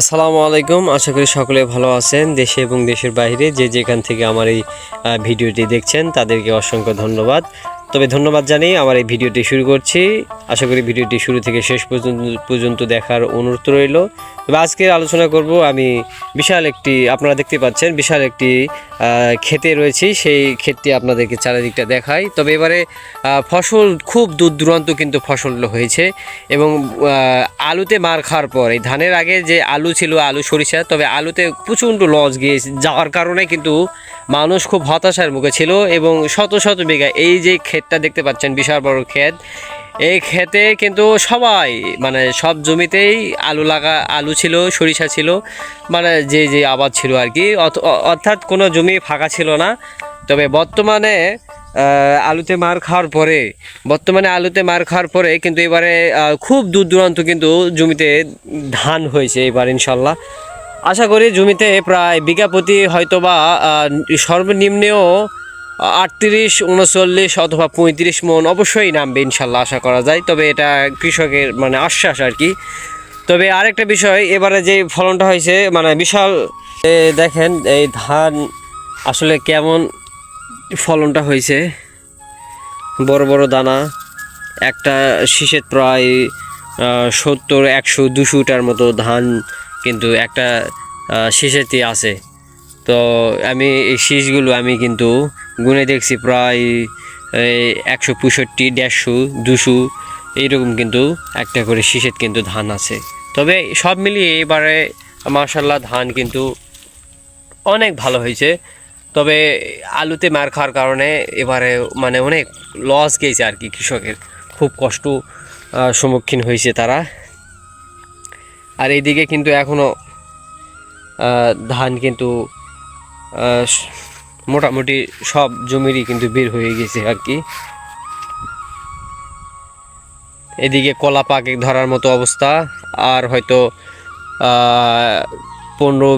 আসসালামু আলাইকুম। আশা করি সকলে ভালো আছেন দেশে এবং দেশের বাইরে। যে যেখান থেকে আমার এই ভিডিওটি দেখছেন তাদেরকে অসংখ্য ধন্যবাদ। তবে ধন্যবাদ জানিয়ে আমার এই ভিডিওটি শুরু করছি। আশা করি ভিডিওটি শুরু থেকে শেষ পর্যন্ত পর্যন্ত দেখার অনুরোধ রইল। তবে আজকে আলোচনা করব আমি বিশাল একটি, আপনারা দেখতে পাচ্ছেন বিশাল একটি ক্ষেতে রয়েছি, সেই ক্ষেতটি আপনাদেরকে চারিদিকটা দেখাই। তবে এবারে ফসল খুব দূর দূরান্ত কিন্তু ফসল হয়েছে এবং আলুতে মার খাওয়ার পর, এই ধানের আগে যে আলু ছিল, আলু সরিষা, তবে আলুতে প্রচণ্ড লস গিয়ে যাওয়ার কারণে কিন্তু মানুষ খুব হতাশার মুখে ছিল এবং শত শত বিঘা, এই যে ক্ষেতটা দেখতে পাচ্ছেন, বিশাল বড় ক্ষেত এই ক্ষেতে কিন্তু সবাই মানে সব জমিতেই আলু লাগা আলু ছিল সরিষা ছিল মানে যে যে আবাদ ছিল আর কি। অর্থাৎ কোনো জমি ফাঁকা ছিল না। তবে বর্তমানে আলুতে মার খাওয়ার পরে বর্তমানে আলুতে মার খাওয়ার পরে কিন্তু এবারে খুব দূর দূরান্ত কিন্তু জমিতে ধান হয়েছে এবার ইনশাল্লাহ। আশা করি জমিতে প্রায় বিঘা প্রতি হয়তোবা আহ, সর্বনিম্নেও আটত্রিশ, উনচল্লিশ অথবা পঁয়ত্রিশ মন অবশ্যই নামবে ইনশাল্লাহ, আশা করা যায়। তবে এটা কৃষকের মানে আশ্বাস আর কি। তবে আরেকটা বিষয়, এবারে যে ফলনটা হয়েছে মানে বিশাল দেখেন, এই ধান আসলে কেমন ফলনটা হয়েছে। বড় বড় দানা, একটা শীষের প্রায় সত্তর, একশো দুশোটার মতো ধান কিন্তু একটা শীষেতে আছে। তো আমি এই শীষগুলো আমি কিন্তু গুনে দেখছি প্রায় একশো পঁয়ষট্টি, দেড়শো, দুশো, এইরকম কিন্তু একটা করে শীষের কিন্তু ধান আছে। তবে সব মিলিয়ে এবারে মার্শাল্লাহ ধান কিন্তু অনেক ভালো হয়েছে। তবে আলুতে মার খাওয়ার কারণে এবারে মানে অনেক লস গেছে আর কি কৃষকের। খুব কষ্ট সম্মুখীন হয়েছে তারা। আর এইদিকে কিন্তু এখনও ধান কিন্তু মোটামুটি সব জমিরই কিন্তু বের হয়ে গেছে আর কি। এদিকে কলা পাকে ধরার মতো অবস্থা, আর হয়তো পনেরো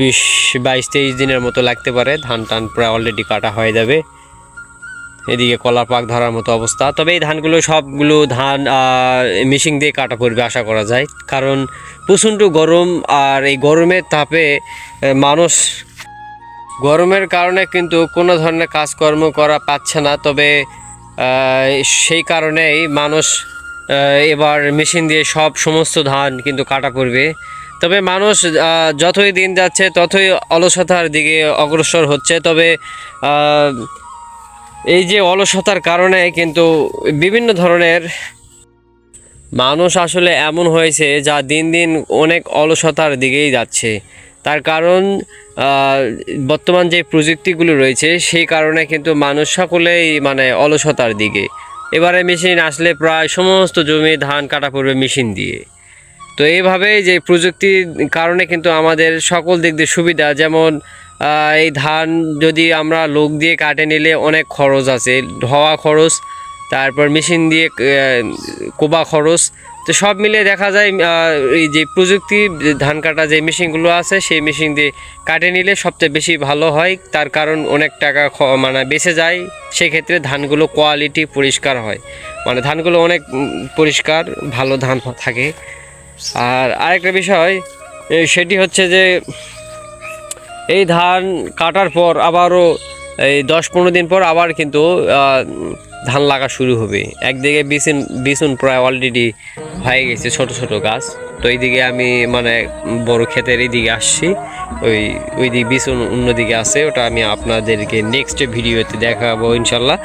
বিশ, বাইশ, তেইশ দিনের মতো লাগতে পারে। ধান টান প্রায় অলরেডি কাটা হয়ে যাবে। এদিকে কলার পাক ধরার মতো অবস্থা। তবে এই ধানগুলো সবগুলো ধান মিশিং দিয়ে কাটা পড়বে আশা করা যায়। কারণ প্রচণ্ড গরম, আর এই গরমের তাপে মানুষ গরমের কারণে কিন্তু কোনো ধরনের কাজকর্ম করা পাচ্ছে না, তবে সেই কারণেই মানুষ এবার মেশিন দিয়ে সব সমস্ত ধান কিন্তু কাটা পড়বে তবে মানুষ যতই দিন যাচ্ছে ততই অলসতার দিকে অগ্রসর হচ্ছে, তবে এই যে অলসতার কারণে কিন্তু বিভিন্ন ধরনের মানুষ আসলে এমন হয়েছে যা দিন দিন অনেক অলসতার দিকেই যাচ্ছে। তার কারণ বর্তমান যে প্রযুক্তিগুলো রয়েছে, সেই কারণে কিন্তু মানুষ সকলেই মানে অলসতার দিকে। এবারে মেশিন আসলে প্রায় সমস্ত জমি ধান কাটা পড়বে মেশিন দিয়ে। তো এইভাবেই যে প্রযুক্তির কারণে কিন্তু আমাদের সকল দিক দিয়ে সুবিধা, যেমন এই ধান যদি আমরা লোক দিয়ে কাটে নিলে অনেক খরচ আছে। ধোয়া খরচ, তারপর মেশিন দিয়ে কোবা খরচ তো সব মিলিয়ে দেখা যায় এই যে প্রযুক্তি ধান কাটা যে মেশিনগুলো আছে, সেই মেশিন দিয়ে কাটে নিলে সবচেয়ে বেশি ভালো হয়। তার কারণ অনেক টাকা মানে বেঁচে যায়, সেক্ষেত্রে ধানগুলো কোয়ালিটি পরিষ্কার হয়। মানে ধানগুলো অনেক পরিষ্কার, ভালো ধান থাকে। আর আরেকটা বিষয় সেটি হচ্ছে যে, এই ধান কাটার পর আবারও, এই দশ পনেরো দিন পর আবার কিন্তু ধান লাগা শুরু হবে। একদিকে বিচুন বিচুন প্রায় অলরেডি হয়ে গেছে ছোট ছোট গাছ। তো এইদিকে আমি মানে বড় ক্ষেতের এইদিকে আসছি। ওই ওই দিকে বিছুন অন্যদিকে আছে। ওটা আমি আপনাদেরকে নেক্সট ভিডিওতে দেখাবো ইনশাল্লাহ।